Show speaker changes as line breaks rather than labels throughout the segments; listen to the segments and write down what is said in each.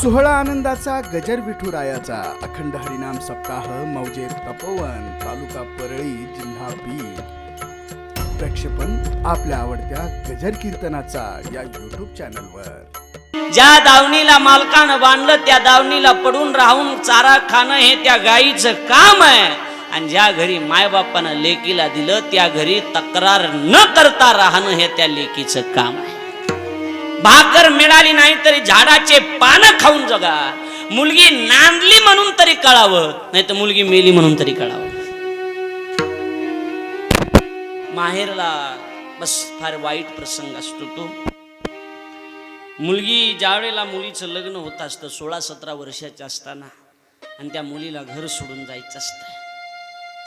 सोहळा आनंदाचा गजर विठुरायाचा. अखंड हरिनाम सप्ताह मौजे तपोवन तालुका परळी जिल्हा बीड. प्रक्षेपण आपल्या आवडत्या गजर कीर्तनाचा या युट्यूब चॅनलवर
ज्या दावणीला मालकानं बांधलं त्या दावणीला पडून राहून चारा खाणं हे त्या गायीचं काम आहे. आणि ज्या घरी मायबापानं लेकीला दिलं त्या घरी तक्रार न करता राहणं हे त्या लेकीचं काम आहे. भाकर मिळाली नाही तरी झाडाचे पानं खाऊन जगा. मुलगी नांदली म्हणून तरी कळावं नाही तर मुलगी मेली म्हणून तरी कळावं. माहेरला बस फार वाईट प्रसंग असतो तो. मुलगी ज्यावेळेला मुलीचं लग्न होत असतं सोळा सतरा वर्षाच्या असताना आणि त्या मुलीला घर सोडून जायचं असतं.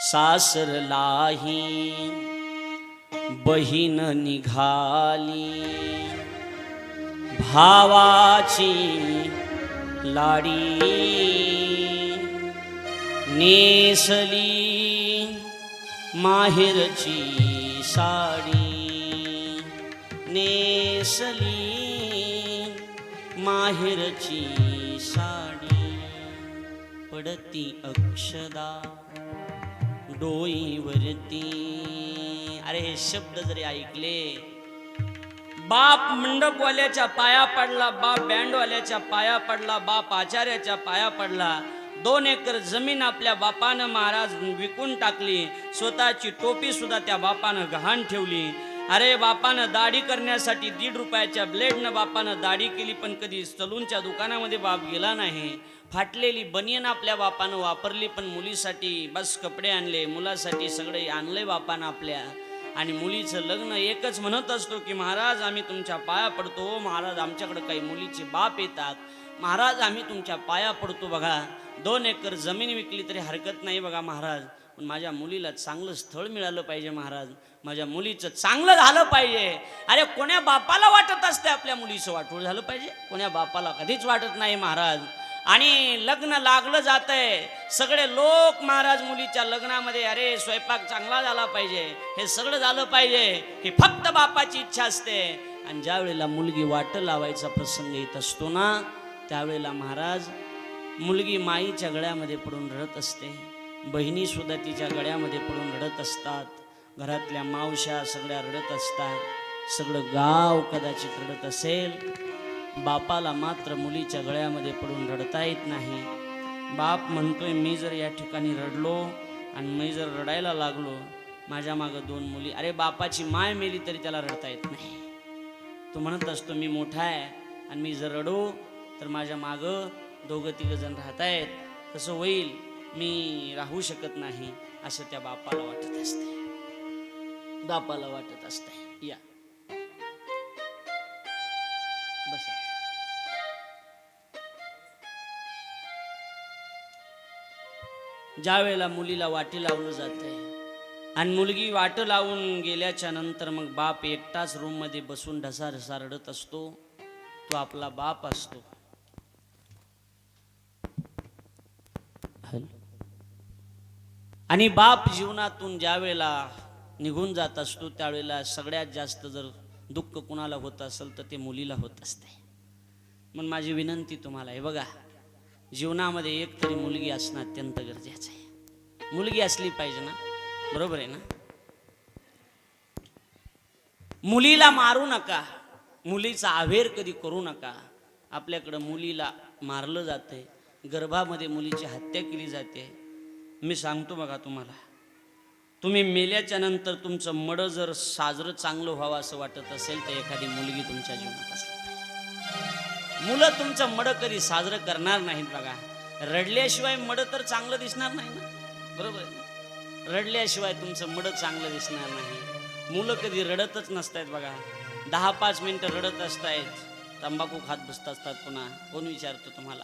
सासरलाही बहीण निघाली. भावाची लाडी. नेसली माहेरची साडी. नेसली माहेरची साडी. पडती अक्षदा डोईवरती. अरे हे शब्द जरी ऐकले बाप मंडपवाल्याच्या पाया पडला बाप बँडवाल्याच्या पाया पडला बाप आचार्याच्या पाया पडला. दोन एकर जमीन आपल्या बापानं महाराज विकून टाकली. स्वतःची टोपी सुद्धा त्या बापानं गहाण ठेवली. अरे बापानं दाढी करण्यासाठी दीड रुपयाच्या ब्लेडनं बापानं दाढी केली पण कधी सलूनच्या दुकानामध्ये बाप गेला नाही. फाटलेली बनियन आपल्या बापानं वापरली पण मुलीसाठी बस कपडे आणले मुलासाठी सगळे आणले बापानं आपल्या. आणि मुलीचं लग्न एकच म्हणत असतो की महाराज आम्ही तुमच्या पाया पडतो. महाराज आमच्याकडे काही मुलीचे बाप येतात. महाराज आम्ही तुमच्या पाया पडतो बघा. दोन एकर जमीन विकली तरी हरकत नाही बघा महाराज. पण माझ्या मुलीला चांगलं स्थळ मिळालं पाहिजे महाराज. माझ्या मुलीचं चांगलं झालं पाहिजे. अरे कोण्या बापाला वाटत असते आपल्या मुलीचं वाटूळ झालं पाहिजे? कोण्या बापाला कधीच वाटत नाही महाराज. आणि लग्न लागलं जात आहे सगळे लोक महाराज मुलीच्या लग्नामध्ये अरे स्वयंपाक चांगला झाला पाहिजे. हे सगळं झालं पाहिजे ही फक्त बापाची इच्छा असते. आणि ज्या वेळेला मुलगी वाट लावायचा प्रसंग येत असतो ना त्यावेळेला महाराज मुलगी माईच्या गळ्यामध्ये पडून रडत असते. बहिणी सुद्धा तिच्या गळ्यामध्ये पडून रडत असतात. घरातल्या मावश्या सगळ्या रडत असतात. सगळं गाव कदाचित रडत असेल. बापाला मात्र मुलीच्या गळ्यामध्ये पडून रडता येत नाही. बाप म्हणतोय मी जर या ठिकाणी रडलो आणि मी जर रडायला लागलो माझ्या मागं दोन मुली अरे बापाची माय मेली तरी त्याला रडता येत नाही. तो म्हणत असतो मी मोठा आहे आणि मी जर रडो तर माझ्या मागं दोघं तिघं जण राहत कसं होईल? मी राहू शकत नाही असं त्या बापाला वाटत असते बापाला वाटत असते या. ज्या वेळेला मुलीला वाटी लावलं जाते आणि मुलगी वाट लावून गेल्याच्यानंतर मग बाप एकटाच रूममध्ये बसून ढसा ढसा रडत असतो. तो आपला बाप असतो. हॅलो. आणि बाप जीवनातून ज्या वेळेला निघून जात असतो त्यावेळेला सगळ्यात जास्त जर दुःख कुणाला होत असेल तर ते मुलीला होत असते. मग माझी विनंती तुम्हाला आहे बघा. जीवनामध्ये एक तरी मुलगी असणं अत्यंत गरजेचं आहे. मुलगी असली पाहिजे ना? बरोबर आहे ना? मुलीला मारू नका. मुलीचा आवेर कधी करू नका. आपल्याकडं मुलीला मारलं जाते गर्भामध्ये मुलीची हत्या केली जाते. मी सांगतो बघा तुम्हाला. तुम्ही मेल्याच्या नंतर तुमचं मड जर साजरं चांगलं व्हावं असं वाटत असेल तर एखादी मुलगी तुमच्या जीवनात असली. मुलं तुमचं मड कधी साजरं करणार नाहीत बघा. रडल्याशिवाय मड तर चांगलं दिसणार नाही ना? बरोबर? आहे ना रडल्याशिवाय तुमचं मड चांगलं दिसणार नाही. मुलं कधी रडतच नसतायत बघा. दहा पाच मिनटं रडत असतायत. तंबाखू खात बसत असतात पुन्हा. कोण विचारतो तुम्हाला?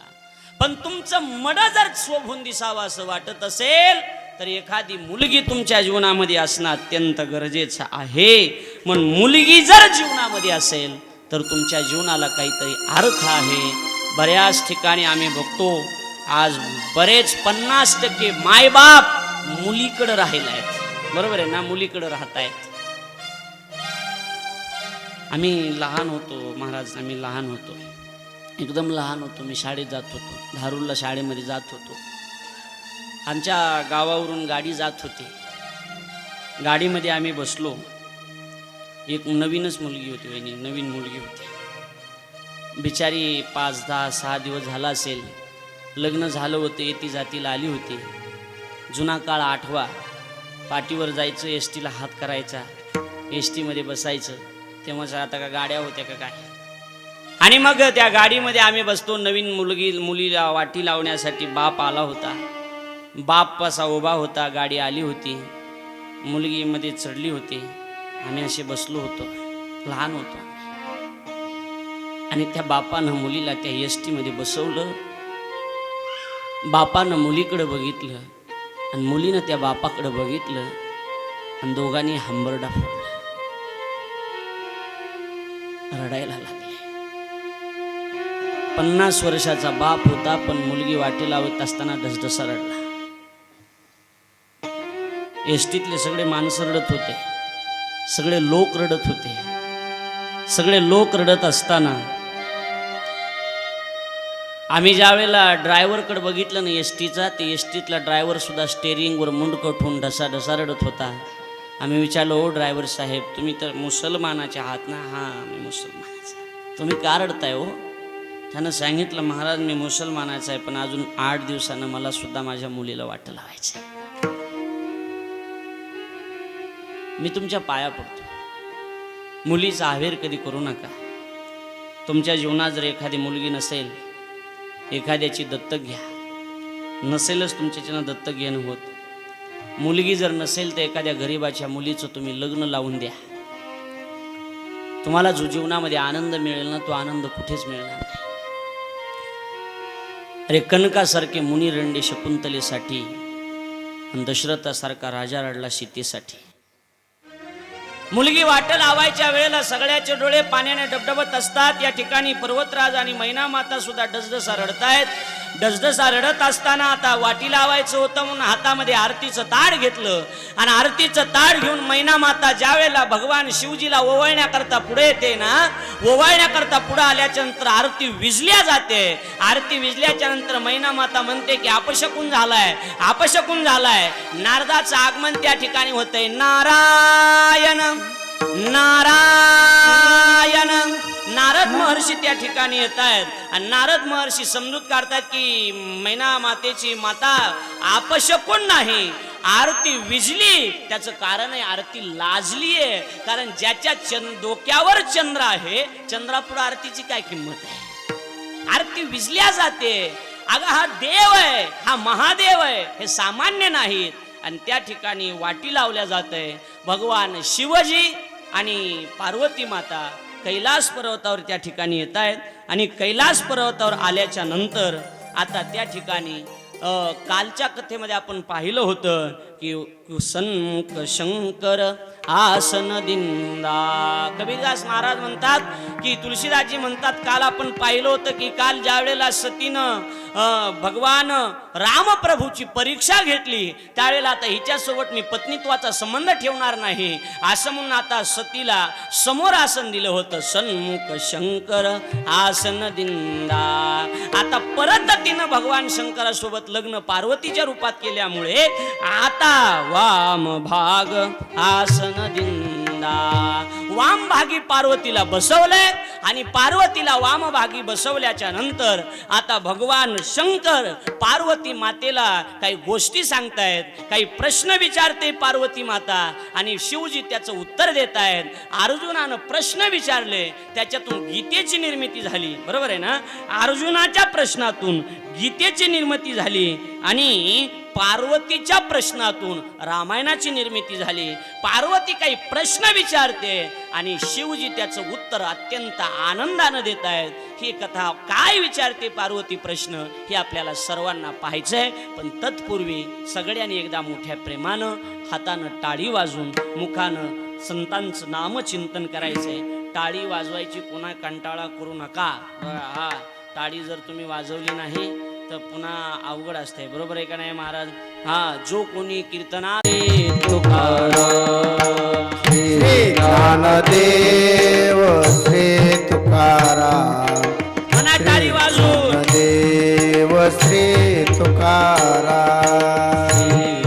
पण तुमचं मड जर शोभून दिसावं असं वाटत असेल तर एखादी मुलगी तुमच्या जीवनामध्ये असणं अत्यंत गरजेचं आहे. म्हणून मुलगी जर जीवनामध्ये असेल तर तुमच्या जीवनाला काहीतरी अर्थ आहे. बऱ्याच ठिकाणी आम्ही बघतो आज बरेच पन्नास टक्के मायबाप मुलीकडं राहिले आहेत बरोबर आहे ना? मुलीकडं राहत आहेत आम्ही लहान होतो महाराज आम्ही लहान होतो. एकदम लहान होतो. मी शाळेत जात होतो. धारूरला शाळेमध्ये जात होतो. आमच्या गावावरून गाडी जात होती. गाडीमध्ये आम्ही बसलो. एक नवीनच मुलगी होती वहिनी नवीन मुलगी होती. बिचारी पाच दहा सहा दिवस झाला असेल. लग्न झालं होतं येती जातीला आली होती. जुना काळ आठवा. पाठीवर जायचं एस टीला हात करायचा. एस टीमध्ये बसायचं तेव्हाच आता का गाड्या होत्या का काय? आणि मग त्या गाडीमध्ये आम्ही बसतो. नवीन मुलगी मुलीला वाटी लावण्यासाठी बाप आला होता. बाप असा उभा होता. गाडी आली होती. मुलगीमध्ये चढली होती. आम्ही असे बसलो होतो. लहान होतो आणि त्या बापानं मुलीला त्या एस टीमध्ये बसवलं. बापानं मुलीकडं बघितलं आणि मुलीनं त्या बापाकडं बघितलं आणि दोघांनी हंबरडा फोडला. रडायला लागले. पन्नास वर्षाचा बाप होता पण मुलगी वाटे लावत असताना ढसढसा रडला. एसटीतले सगळे माणसं रडत होते. सगळे लोक रडत होते. सगळे लोक रडत असताना आम्ही ज्या वेळेला ड्रायव्हरकडे बघितलं ना एस टीचा ते एस टीतला ड्रायव्हर सुद्धा स्टेरिंगवर मुंड कठून ढसा ढसा रडत होता. आम्ही विचारलो ओ ड्रायव्हर साहेब तुम्ही तर मुसलमानाचे आहात ना? हां मी मुसलमानाचा तुम्ही का रडताय हो? त्यानं सांगितलं महाराज मी मुसलमानाचा आहे पण अजून आठ दिवसानं मला सुद्धा माझ्या मुलीला वाट लावायचं मी तुमच्या पाया पडतो. मुलीचा आवेर कधी करू नका. तुमच्या जीवनात जर एखादी मुलगी नसेल एखाद्याची दत्तक घ्या. नसेलच तुमच्याच्यानं दत्तक घेणं होत. मुलगी जर नसेल तर एखाद्या गरीबाच्या मुलीचं तुम्ही लग्न लावून द्या. तुम्हाला जो जीवनामध्ये आनंद मिळेल ना तो आनंद कुठेच मिळणार नाही. अरे कनकासारखे मुनी रंडे शकुंतलेसाठी आणि दशरथासारखा राजा रडला सीतेसाठी. मुलगी वाट लावायच्या वेळेला सगळ्याचे डोळे पाण्याने डबडबत असतात. या ठिकाणी पर्वतराज आणि मैना माता सुद्धा डसडसा रडतायत. डसडसा रडत असताना आता वाटी लावायचं होतं म्हणून हातामध्ये आरतीचं ताड घेतलं. आणि आरतीचं ताड घेऊन मैना माता ज्या वेळेला भगवान शिवजीला ओवाळण्याकरता पुढे येते ना ओवाळण्याकरता पुढे आल्याच्यानंतर आरती विजल्या जाते. आरती विजल्याच्या नंतर मैना माता म्हणते की अपशकून झालाय अपशकून झालाय. नारदाचं आगमन त्या ठिकाणी होतंय. नारायण. नारायण. नारद महर्षी त्या ठिकाणी येत आहेत आणि नारद महर्षी समजूत काढतात की मैना मातेची माता अपशकून नाही. आरती विजली. त्याचं कारण आहे आरती लाजली आहे. कारण ज्याच्या चंद डोक्यावर चंद्र आहे चंद्रापुढे आरतीची काय किंमत आहे? आरती विजल्या जाते. अगं हा देव आहे. हा महादेव आहे. हे सामान्य नाहीत. आणि त्या ठिकाणी वाटी लावल्या जात आहे भगवान शिवजी आणि पार्वती माता कैलास पर्वतावर त्या ठिकाणी येत आहेत. आणि कैलास पर्वतावर आल्याच्यानंतर आता त्या ठिकाणी कालच्या कथेमध्ये आपण पाहिलं होतं की शंकर आसन दिंदा कबीरदास महाराज म्हणतात की तुळशीदासजी म्हणतात काल आपण पाहिलं होतं की काल ज्या वेळेला सतीनं भगवान रामप्रभूची परीक्षा घेतली त्यावेळेला आता हिच्यासोबत मी पत्नीत्वाचा संबंध ठेवणार नाही. असं म्हणून आता सतीला समोर आसन दिलं होतं सन्मुख शंकर आसन दिंदा आता परत तिनं भगवान शंकरासोबत लग्न पार्वतीच्या रूपात केल्यामुळे आता वाम भाग आसन दिंदा वाम भागी पार्वतीला बसवलंय आणि पार्वतीला वामभागी बसवल्याच्या नंतर आता भगवान शंकर पार्वती मातेला काही गोष्टी सांगतायत काही प्रश्न विचारते पार्वती माता आणि शिवजी त्याचं उत्तर देत आहेत अर्जुनानं प्रश्न विचारले त्याच्यातून गीतेची निर्मिती झाली. बरोबर आहे ना? अर्जुनाच्या प्रश्नातून गीतेची निर्मिती झाली आणि पार्वतीच्या प्रश्नातून रामायणाची निर्मिती झाली. पार्वती काही प्रश्न विचारते आणि शिवजी त्याचं उत्तर अत्यंत आनंदानं देत आहेत. ही कथा काय विचारते पार्वती प्रश्न? हे आपल्याला सर्वांना पाहायचं आहे पण तत्पूर्वी सगळ्यांनी एकदा मोठ्या प्रेमानं हातानं टाळी वाजून मुखानं संतांचं नामचिंतन करायचंय. टाळी वाजवायची पुन्हा कंटाळा करू नका. हा टाळी जर तुम्ही वाजवली नाही तर पुन्हा अवघड असते बरोबर आहे का नाही महाराज? हा जो कोणी कीर्तना
ज्ञानदेव श्री तुकाराम.
म्हणा टाळी
श्री तुकाराम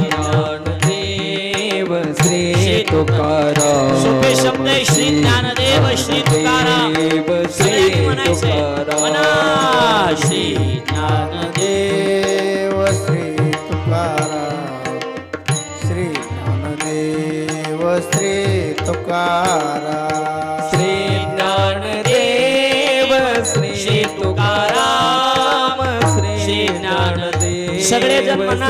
ज्ञानदेव श्री तुकाराम.
सगळेजण म्हणा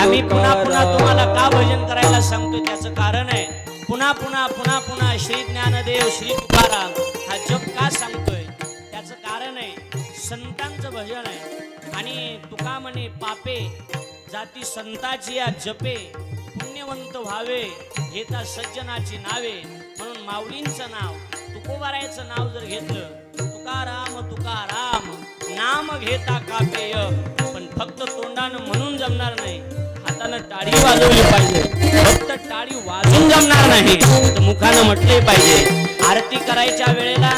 आम्ही पुन्हा पुन्हा. तुम्हाला का भजन करायला सांगतो त्याचं कारण आहे. पुन्हा पुन्हा पुन्हा पुन्हा श्री ज्ञानदेव श्री तुकाराम हा जप का सांगतोय? त्याचं कारण आहे संतांचं भजन आहे. आणि तुका म्हणे पापे जाती संताची या जपे पुण्यवंत व्हावे घेता सज्जनाची नावे. म्हणून माऊलींचं नाव तुकोबारायचं नाव जर घेतलं तुकाराम तुकाराम नाम घेता कापेय जमणार नाही. हातानं टाळी वाजवली पाहिजे. फक्त टाळी वाजून जमणार नाही. तर मुखानं म्हटले पाहिजे. आरती करायच्या वेळेला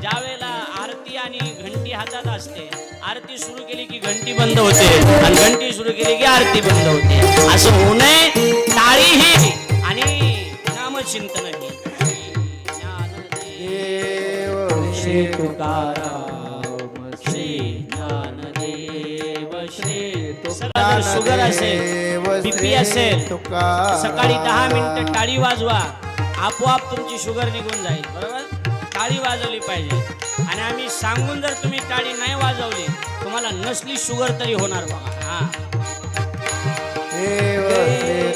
ज्या वेळेला आरती आणि घंटी हातात असते आरती सुरू केली की घंटी बंद होते. आणि घंटी सुरू केली की आरती बंद होते. असं होऊ नये. टाळी ही आणि नामचिंतन ही. तुकारा शुगर असेल बीपी असेल सकाळी दहा मिनिटं टाळी वाजवा. आपोआप तुमची शुगर निघून जाईल बरोबर? टाळी वाजवली पाहिजे. आणि आम्ही सांगून जर तुम्ही टाळी नाही वाजवली तुम्हाला नसली शुगर तरी होणार बघा. हा.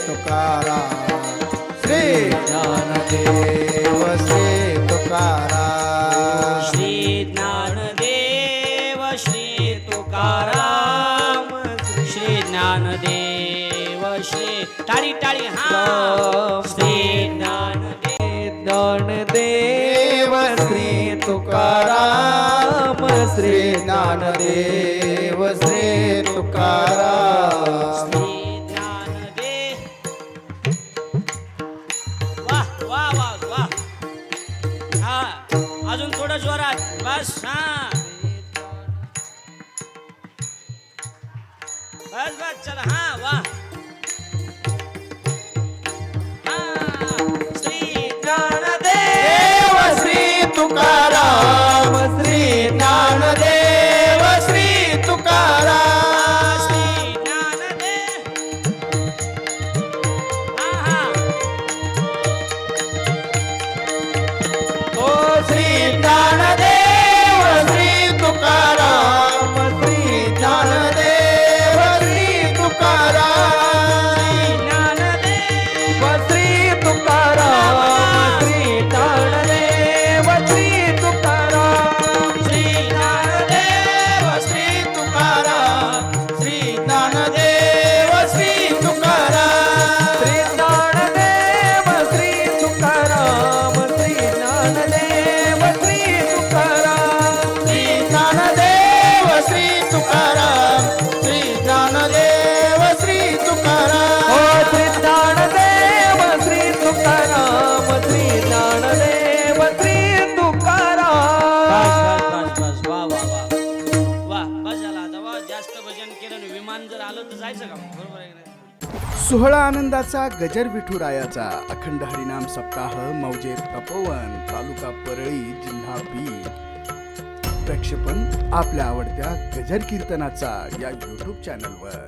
तुकारा तुकाराम श्री ज्ञानदेव श्री तुकाराम।
सोहळा आनंदाचा गजर विठुरायाचा. अखंड हरिनाम सप्ताह मौजे तपोवन तालुका परळी जिल्हा बीड. प्रक्षेपण आपल्या आवडत्या गजर कीर्तनाचा या यूट्यूब चॅनलवर